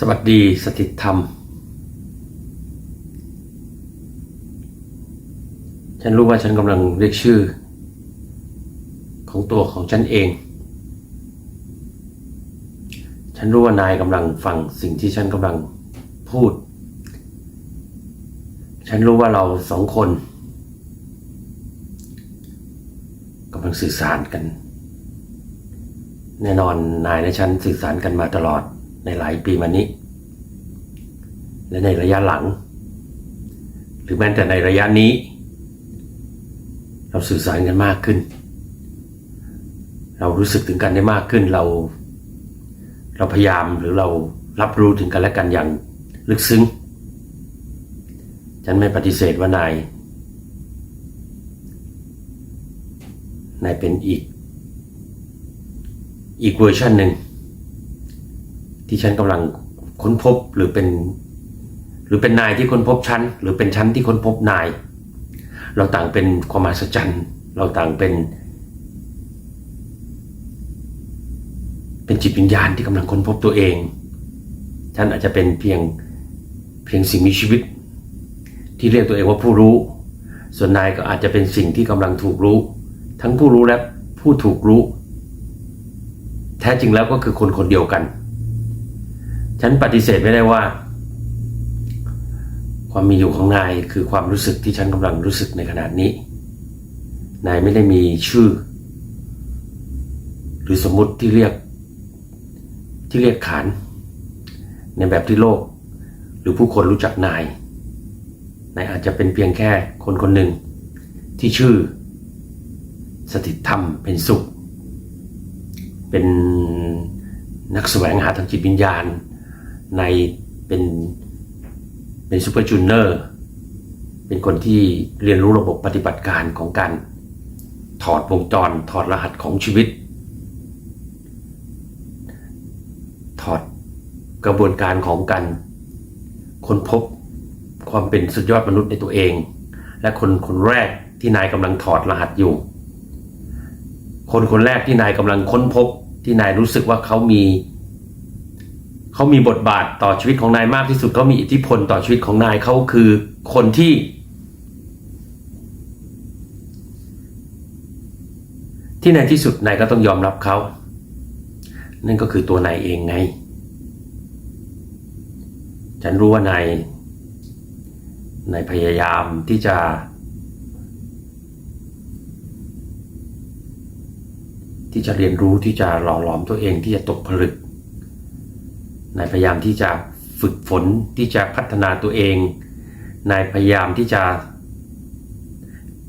สวัสดีสถิตธรรม ฉันรู้ว่าฉันกำลังเรียกชื่อ ของตัวของฉันเอง ฉันรู้ว่านายกำลังฟังสิ่งที่ฉันกำลังพูด ฉันรู้ว่าเราสองคนกำลังสื่อสารกัน แน่นอนนายและฉันสื่อสารกันมาตลอด ในหลายปีมานี้ และในระยะหลัง หรือแม้แต่ในระยะนี้ เราสื่อสารกันมากขึ้น เรารู้สึกถึงกันได้มากขึ้นเรา เราพยายามหรือเรารับรู้ถึงกันและกันอย่างลึกซึ้ง ฉันไม่ปฏิเสธว่านาย นายเป็นอีก อีกเวอร์ชันหนึ่ง ที่ฉันกำลังค้นพบหรือเป็น หรือเป็นนายที่ค้นพบฉันหรือเป็นฉันที่ค้นพบนาย เราต่างเป็นความมหัศจรรย์เราต่างเป็น เป็นจิตวิญญาณที่กำลังค้นพบตัวเองฉันอาจจะเป็นเพียงเพียงสิ่งมีชีวิต ที่เรียกตัวเองว่าผู้รู้ ส่วนนายก็อาจจะเป็นสิ่งที่กำลังถูกรู้ ทั้งผู้รู้และผู้ถูกรู้ แท้จริงแล้วก็คือคนคนเดียวกัน ฉันปฏิเสธไม่ได้ว่า ความมีอยู่ของนายคือความรู้สึกที่ฉันกำลังรู้สึกในขณะนี้ นายไม่ได้มีชื่อ หรือสมมุติที่เรียกที่เรียกขาน ในแบบที่โลก หรือผู้คนรู้จักนาย นายอาจจะเป็นเพียงแค่คนคนหนึ่ง ที่ชื่อ สถิตธรรมเป็นสุข เป็นนักแสวงหาทางจิตวิญญาณ ในเป็นเป็นซูเปอร์จูเนอร์เป็นคนที่เรียนรู้ระบบปฏิบัติการของการถอดวงจร ถอดรหัสของชีวิต ถอดกระบวนการของการค้นพบความเป็นสุดยอดมนุษย์ในตัวเอง และคนคนแรกที่นายกำลังถอดรหัสอยู่ คนคนแรกที่นายกำลังค้นพบที่นายรู้สึกว่าเขามี เขามีบทบาทต่อชีวิตของนายมากที่สุดเขามีอิทธิพลต่อชีวิตของนายเขาคือคนที่ ที่ในที่สุดนายก็ต้องยอมรับเขานั่นก็คือตัวนายเองไง ฉันรู้ว่านายนายพยายามที่จะ ที่จะเรียนรู้ที่จะหล่อหลอมตัวเองที่จะตกผลึก นายพยายามที่จะฝึกฝนที่จะพัฒนาตัวเอง นายพยายามที่จะ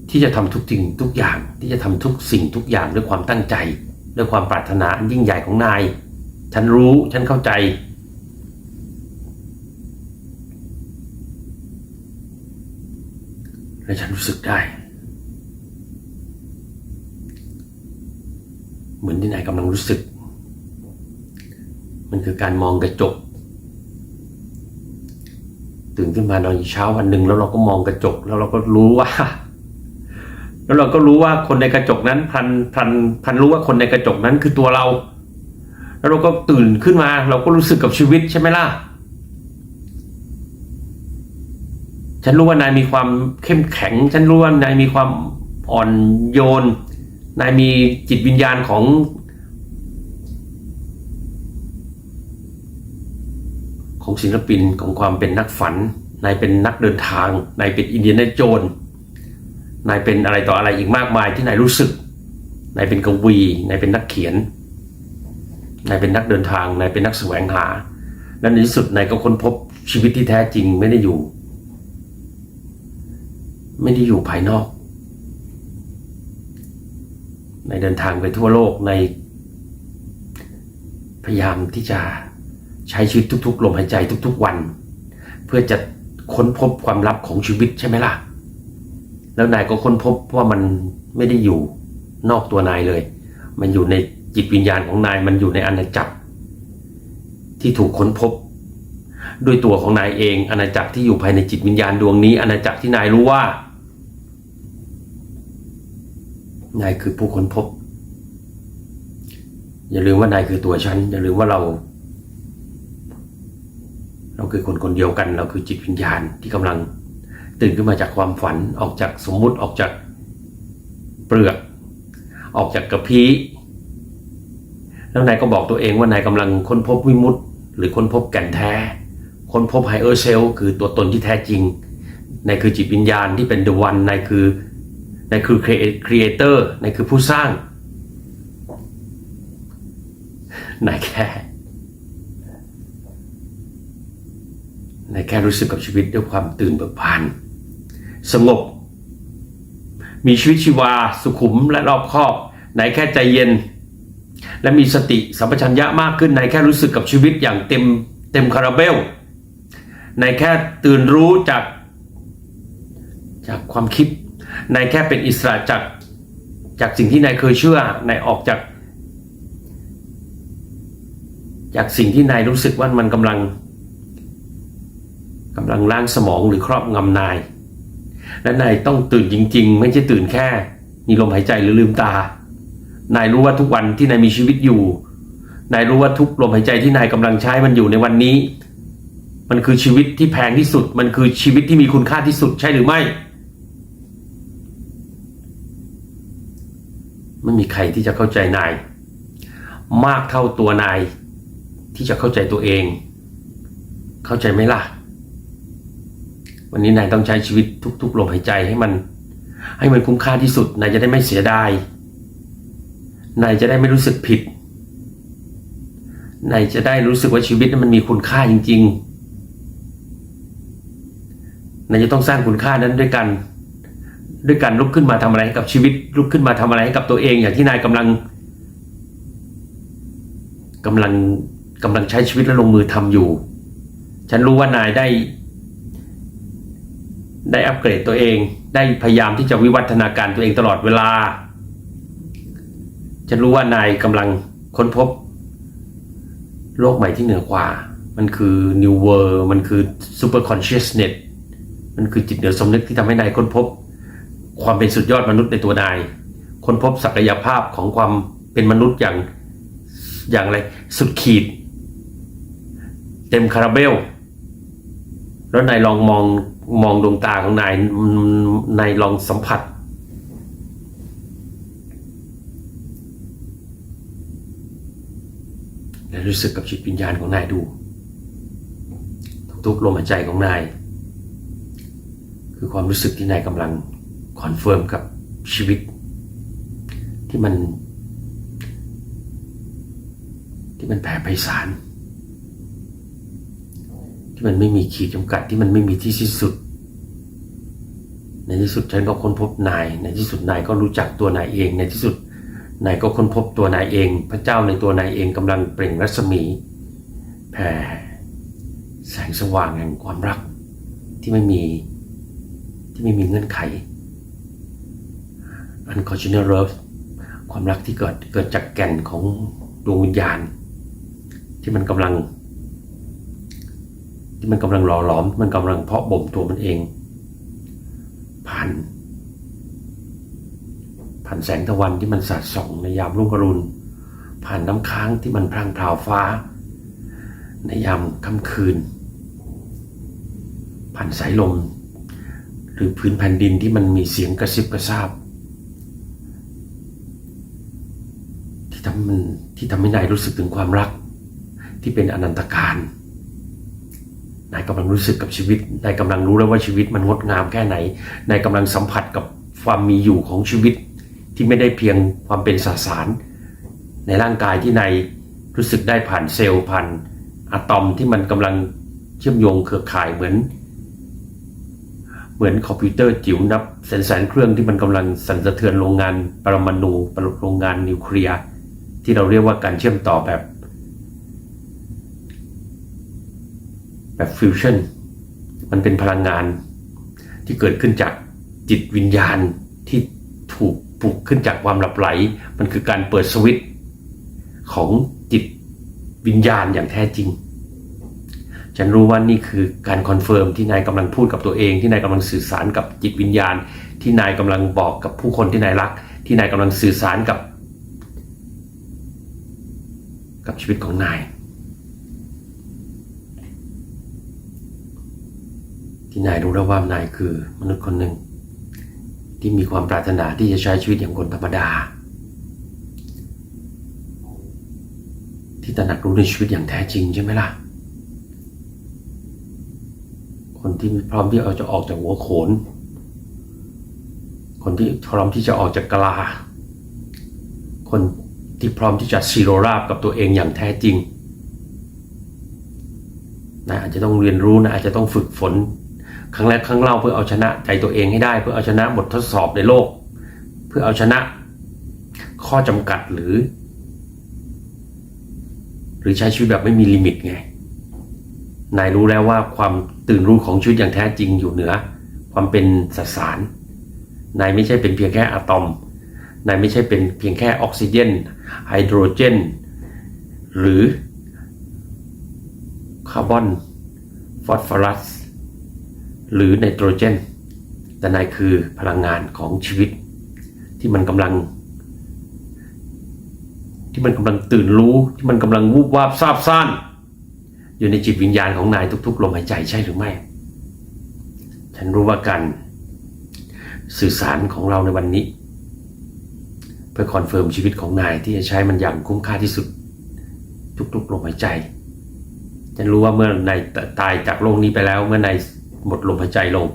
ที่จะทำทุกสิ่งทุกอย่างที่จะทำทุกสิ่งทุกอย่างด้วยความตั้งใจ ด้วยความปรารถนาอันยิ่งใหญ่ของนาย ฉันรู้ฉันเข้าใจ และฉันรู้สึกได้ เหมือนที่นายกำลังรู้สึก มันคือการมองกระจก ตื่นขึ้นมาตอนเช้าวันหนึ่งแล้วเราก็มองกระจก แล้วเราก็รู้ว่า แล้วเราก็รู้ว่าคนในกระจกนั้นพันพันพันรู้ว่าคนในกระจกนั้นคือตัวเรา แล้วเราก็ตื่นขึ้นมา เราก็รู้สึกกับชีวิตใช่ไหมล่ะฉันรู้ว่านายมีความเข้มแข็ง ฉันรู้ว่านายมีความอ่อนโยน นายมีจิตวิญญาณของ ของศิลปินของความเป็นนักฝัน นายเป็นนักเดินทาง นายเป็นอินเดียนาโจนนายเป็นอะไรต่ออะไรอีกมากมายที่นายรู้สึก นายเป็นกวี นายเป็นนักเขียน นายเป็นนักเดินทาง นายเป็นนักแสวงหา และในที่สุดนายก็ค้นพบชีวิตที่แท้จริงไม่ได้อยู่ ไม่ได้อยู่ภายนอก ในเดินทางไปทั่วโลกในพยายามที่จะ ใช้ชีวิตทุก ๆ ลมหายใจทุก ๆ วัน เพื่อจะค้นพบความลับของชีวิตใช่ไหมล่ะ แล้วนายก็ค้นพบว่ามันไม่ได้อยู่นอกตัวนายเลย มันอยู่ในจิตวิญญาณของนายมันอยู่ในอาณาจักร ที่ถูกค้นพบ ด้วยตัวของนายเองอาณาจักรที่อยู่ภายในจิตวิญญาณดวงนี้อาณาจักรที่นายรู้ว่านายคือผู้ค้นพบ อย่าลืมว่านายคือตัวฉัน อย่าลืมว่าเรา เราคือคนคนเดียวกันเราคือจิตวิญญาณที่กำลังตื่นขึ้นมาจากความฝันออกจากสมมุติออกจากเปลือก ออกจากกระพี้แล้วนายก็บอกตัวเองว่านายกำลังค้นพบวิมุตติหรือค้นพบแก่นแท้ ค้นพบไฮเออร์เซลคือตัวตนที่แท้จริงนายคือจิตวิญญาณที่เป็น the one นายคือนายคือ creator นายคือผู้สร้างนายแค่ นายแค่รู้สึกกับชีวิตด้วยความตื่นเบิกบาน สงบ มีชีวิตชีวาสุขุมและรอบคอบนายแค่ใจเย็น และมีสติสัมปชัญญะมากขึ้นนายแค่รู้สึกกับชีวิตอย่างเต็มเต็มคาราเบลนายแค่ตื่นรู้จากจากความคิดนายแค่เป็นอิสระจากจากสิ่งที่นายเคยเชื่อนายออกจาก จากสิ่งที่นายรู้สึกว่ามันกำลัง กำลังล้างสมองหรือครอบงำนาย และนายต้องตื่นจริง ๆ ไม่ใช่ตื่นแค่ มีลมหายใจหรือลืมตา นายรู้ว่าทุกวันที่นายมีชีวิตอยู่ นายรู้ว่าทุกลมหายใจที่นายกำลังใช้มันอยู่ในวันนี้ มันคือชีวิตที่แพงที่สุด มันคือชีวิตที่มีคุณค่าที่สุดใช่หรือไม่ ไม่มีใครที่จะเข้าใจนาย มากเท่าตัวนายที่จะเข้าใจตัวเอง เข้าใจไหมล่ะ วันนี้นายต้องใช้ชีวิตทุกๆลมหายใจให้มัน ให้มันคุ้มค่าที่สุดนายจะได้ไม่เสียดายนายจะได้ไม่รู้สึกผิดนายจะได้รู้สึกว่าชีวิตนั้นมันมีคุณค่าจริงๆนายจะต้องสร้างคุณค่านั้นด้วยกัน ด้วยการลุกขึ้นมาทำอะไรให้กับชีวิต ลุกขึ้นมาทำอะไรให้กับตัวเอง อย่างที่นายกำลังกำลังกำลังใช้ชีวิตและลงมือทำอยู่ ฉันรู้ว่านายได้ ได้อัปเกรดตัวเอง ได้พยายามที่จะวิวัฒนาการตัวเองตลอดเวลา ฉันรู้ว่านายกำลังค้นพบ โลกใหม่ที่เหนือกว่า มันคือ new world มันคือ super consciousness มันคือจิตเหนือสมนึกที่ทำให้นายค้นพบ ความเป็นสุดยอดมนุษย์ในตัวนาย ค้นพบศักยภาพของความเป็นมนุษย์อย่างอย่างไรสุดขีด เต็มคาราเบล แล้วนายลองมอง มองดวงตาของนายนายลองสัมผัส และรู้สึกกับจิตวิญญาณของนายดู ทุกๆลมหายใจของนาย คือความรู้สึกที่นายกำลังคอนเฟิร์มกับชีวิต ที่มัน ที่มันแผ่ไพศาล ที่มันไม่มีขีดจำกัดที่มันไม่มีที่สิ้นสุด ในที่สุดฉันก็ค้นพบนาย ในที่สุดนายก็รู้จักตัวนายเอง ในที่สุดนายก็ค้นพบตัวนายเอง พระเจ้าในตัวนายเองกำลังเปล่งรัศมีแผ่แสงสว่างแห่งความรักที่ไม่มีที่ไม่มีเงื่อนไข unconditional love ความรักที่เกิดเกิดจากแก่นของดวงวิญญาณ ที่มันกำลัง ที่มันกำลังหล่อหลอม มันกำลังเพาะบ่มตัวมันเอง ผ่านผ่านแสงตะวันที่มันสาดส่องในยามรุ่งอรุณ ผ่านน้ำค้างที่มันพรางพราวฟ้า ในยามค่ำคืน ผ่านสายลม หรือพื้นแผ่นดินที่มันมีเสียงกระซิบกระซาบ ที่ทำมันที่ทำให้นายรู้สึกถึงความรัก ที่เป็นอนันตการ นายกำลังรู้สึกกับชีวิตนายกำลังรู้แล้วว่าชีวิตมันงดงามแค่ไหนนายกำลังสัมผัสกับความมีอยู่ของชีวิตที่ไม่ได้เพียงความเป็นสสาร ในร่างกายที่นายรู้สึกได้ผ่านเซลล์ผ่านอะตอมที่มันกำลังเชื่อมโยงเครือข่ายเหมือน เหมือนคอมพิวเตอร์จิ๋วนับแสนแสนเครื่องที่มันกำลังสั่นสะเทือนโรงงานปรมาณูโรงงานนิวเคลียร์ที่เราเรียกว่าการเชื่อมต่อแบบ แบบฟิวชั่นมันเป็นพลังงานที่เกิดขึ้นจากจิตวิญญาณที่ถูกปลุกขึ้นจากความหลับไหล มันคือการเปิดสวิตช์ของจิตวิญญาณอย่างแท้จริง ฉันรู้ว่านี่คือการคอนเฟิร์มที่นายกำลังพูดกับตัวเอง ที่นายกำลังสื่อสารกับจิตวิญญาณ ที่นายกำลังบอกกับผู้คนที่นายรัก ที่นายกำลังสื่อสารกับ กับชีวิตของนาย ที่นายรู้แล้วว่านายคือมนุษย์คนหนึ่ง ที่มีความปรารถนาที่จะใช้ชีวิตอย่างคนธรรมดา ที่ตระหนักรู้ในชีวิตอย่างแท้จริงใช่ไหมล่ะ คนที่พร้อมที่เอาจะออกจากหัวโขน คนที่พร้อมที่จะออกจากกลา คนที่พร้อมที่จะซีโรราบกับตัวเองอย่างแท้จริงนะอาจจะต้องเรียนรู้นะอาจจะต้องฝึกฝน ครั้งแรกครั้งเล่าเพื่อเอาชนะใจตัวเองให้ได้ เพื่อเอาชนะบททดสอบในโลก เพื่อเอาชนะ ข้อจำกัดหรือ หรือใช้ชีวิตแบบไม่มีลิมิตไงนายรู้แล้วว่าความตื่นรู้ของชีวิตอย่างแท้จริงอยู่เหนือ ความเป็นสสารนายไม่ใช่เป็นเพียงแค่อะตอมนายไม่ใช่เป็นเพียงแค่ออกซิเจนไฮโดรเจน หรือคาร์บอนฟอสฟอรัส หรือไนโตรเจน แต่นายคือพลังงานของชีวิต ที่มันกำลัง ที่มันกำลังตื่นรู้ที่มันกำลังวูบวาบซาบซ่านอยู่ในจิตวิญญาณของนายทุก ๆ ลมหายใจใช่หรือไม่ ฉันรู้ว่าการสื่อสารของเราในวันนี้ เพื่อคอนเฟิร์มชีวิตของนายที่จะใช้มันอย่างคุ้มค่าที่สุด ทุกๆลมหายใจ ฉันรู้ว่าเมื่อนายตายจากโลกนี้ไปแล้วเมื่อนาย หมดลมหายใจลง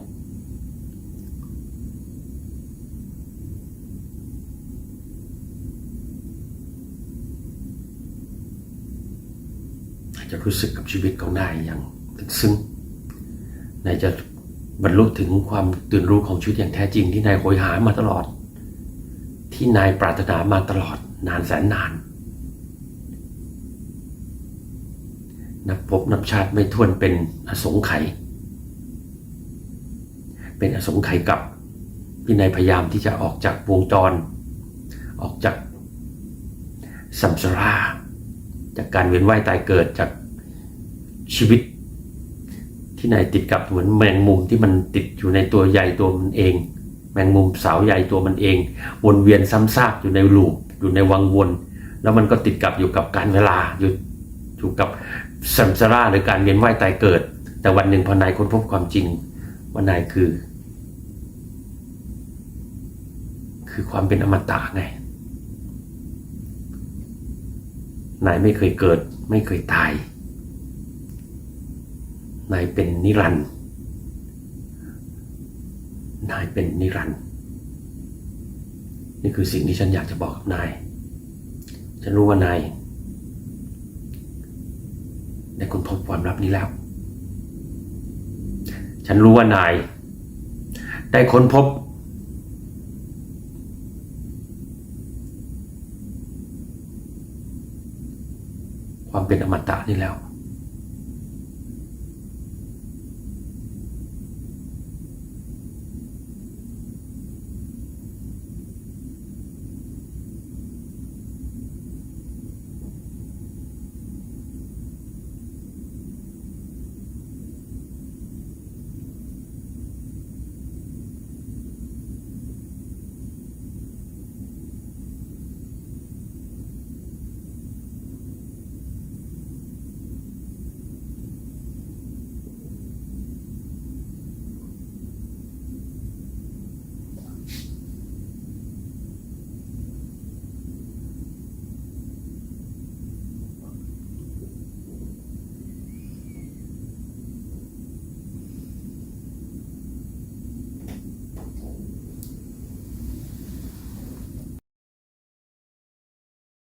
จะรู้สึกกับชีวิตของนายอย่างลึกซึ้งนายจะบรรลุถึงความตื่นรู้ของชีวิตอย่างแท้จริงที่นายโหยหามาตลอด ที่นายปรารถนามาตลอดนานแสนนาน นับพบนับชาติไม่ท้วนเป็นอสงไขย เป็นอสงไขยกับที่นายพยายามที่จะออกจากวงจร ออกจากสัมสราจากการเวียนว่ายตายเกิดจากชีวิต ที่นายติดกับเหมือนแมงมุมที่มันติดอยู่ในตัวใหญ่ตัวมันเอง แมงมุมสาวใหญ่ตัวมันเอง วนเวียนซ้ำซากอยู่ในลูปอยู่ในวังวน แล้วมันก็ติดกับอยู่กับการเวลาอยู่อยู่กับสัมสราหรือการเวียนว่ายตายเกิด แต่วันหนึ่งพอนายค้นพบความจริงว่านายคือ คือความเป็นอมตะไง นายไม่เคยเกิด ไม่เคยตาย นายเป็นนิรันด์นายเป็นนิรันด์นี่คือสิ่งที่ฉันอยากจะบอกกับนาย ฉันรู้ว่านายได้ค้นพบความลับนี้แล้ว ฉันรู้ว่านาย ได้ค้นพบ ความเป็นอมตะนี่แล้ว